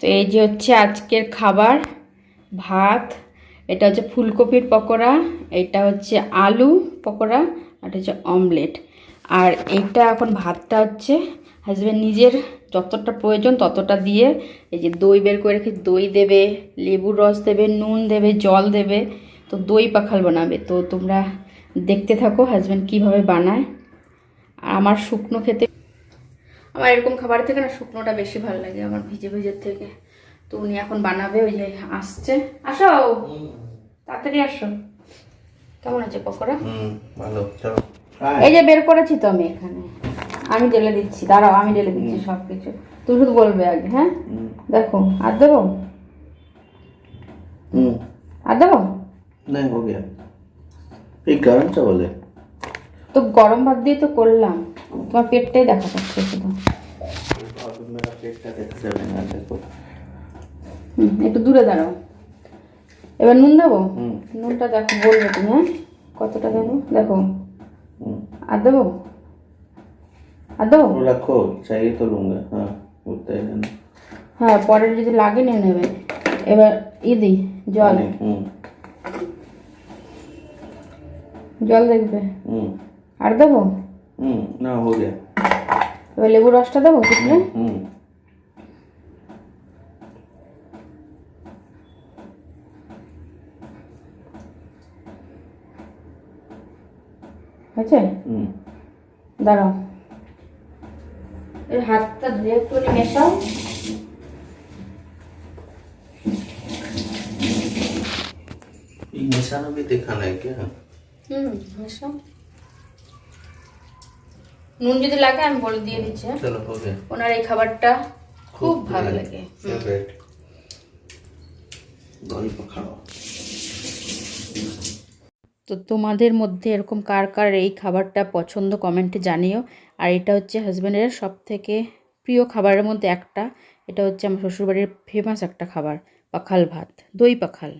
তো এই যে হচ্ছে আজকের খাবার, ভাত, এটা হচ্ছে ফুলকপির পকোড়া, এটা হচ্ছে আলু পকোড়া, আর হচ্ছে অমলেট। আর এইটা এখন ভাতটা হচ্ছে হাজব্যান্ড নিজের যতটা প্রয়োজন ততটা দিয়ে এই যে দই বের করে রেখে দই দেবে, লেবুর রস দেবে, নুন দেবে, জল দেবে, তো দই পাখাল বানাবে। তো তোমরা দেখতে থাকো হাজব্যান্ড কীভাবে বানায়। আর আমার শুকনো খেতে আমার এরকম খাবার থেকে না শুকনোটা বেশি ভালো লাগে আমার ভিজে ভিজের থেকে তো উনি এখন বানাবে ওই যে আসছে আসো তাড়াতাড়ি আসো কেমন আছে পকোড়া হুম ভালো চলো এই যে বের করেছি তো আমি এখানে আমি ঢেলে দিচ্ছি দাঁড়াও আমি ঢেলে দিচ্ছি সব কিছু তুমি শুধু বলবে আগে হ্যাঁ হুম দেখো আর দেবো হুম আর দেবো नहीं हो गया ये गरम चावल है তো গরম ভাত দিয়ে তো করলাম তোমার পেটটাই দেখা যাচ্ছে শুধু হুম একটু দূরে দাঁড়াও। এবার নুন দেবো? নুনটা দেখো বলবে তুমি হ্যাঁ? কতটা দেবো? দেখো। আর দেবো? আর দেবো? রাখো চাইয়ে তো লুঙ্গা হ্যাঁ হ্যাঁ পরে যদি লাগে নিয়ে নেবে এবার ই দিই জল। জল দেখবে? আর দেবো? না হয়ে এবার লেবু রসটা দেবো হুম। হয়েছে হুম দাঁড়াও এর হাতটা ধুয়ে একটু মেশাও ये निशाना भी दिखाना है क्या হুম মেশাও নুন যদি লাগে আমি বলে দিয়ে দিচ্ছি হ্যাঁ? चलो हो गया ওনার এই খাবারটা খুব ভালো লাগে फेवरेट दही पखाड़ो তো তোমাদের মধ্যে এরকম কার কার এই খাবারটা পছন্দ কমেন্টে জানিও। আর এটা হচ্ছে হাজব্যান্ডের সব থেকে প্রিয় খাবারের মধ্যে একটা। এটা হচ্ছে আমার শ্বশুরবাড়ির ফেমাস একটা খাবার, পাখাল ভাত, দই পাখাল।